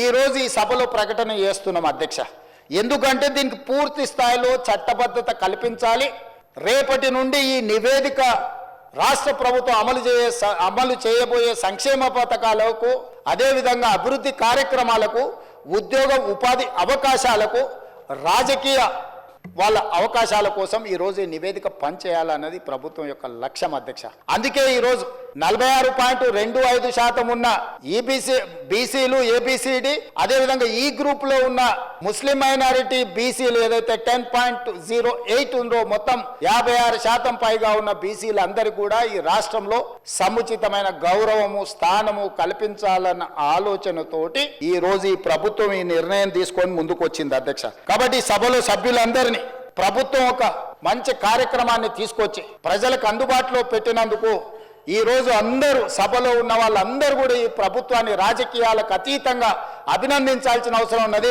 ఈ రోజు ఈ సభలో ప్రకటన చేస్తున్నాం అధ్యక్ష. ఎందుకంటే దీనికి పూర్తి స్థాయిలో చట్టబద్ధత కల్పించాలి. రేపటి నుండి ఈ నివేదిక రాష్ట్ర ప్రభుత్వం అమలు చేయ అమలు చేయబోయే సంక్షేమ పథకాలకు అదేవిధంగా అభివృద్ధి కార్యక్రమాలకు ఉద్యోగ ఉపాధి అవకాశాలకు రాజకీయ వాళ్ళ అవకాశాల కోసం ఈ రోజు ఈ నివేదిక పనిచేయాలన్నది ప్రభుత్వం యొక్క లక్ష్యం అధ్యక్ష. అందుకే ఈరోజు నలభై ఆరు పాయింట్ రెండు ఐదు శాతం ఉన్న ఈబీసీ బీసీలు ఏబిసిడి అదేవిధంగా ఈ గ్రూప్లో ఉన్న ముస్లిం మైనారిటీ బీసీలు ఏదైతే టెన్ పాయింట్ జీరో ఎయిట్ ఉందో మొత్తం యాభై ఆరు శాతం పైగా ఉన్న బీసీలు అందరికీ కూడా ఈ రాష్ట్రంలో సముచితమైన గౌరవము స్థానము కల్పించాలన్న ఆలోచనతోటి ఈ రోజు ఈ ప్రభుత్వం ఈ నిర్ణయం తీసుకొని ముందుకు వచ్చింది అధ్యక్ష. కాబట్టి సభలో సభ్యులందరినీ ప్రభుత్వం ఒక మంచి కార్యక్రమాన్ని తీసుకొచ్చి ప్రజలకు అందుబాటులో పెట్టినందుకు ఈ రోజు అందరూ సభలో ఉన్న వాళ్ళందరూ కూడా ఈ ప్రభుత్వాన్ని రాజకీయాలకు అతీతంగా అభినందించాల్సిన అవసరం ఉన్నది.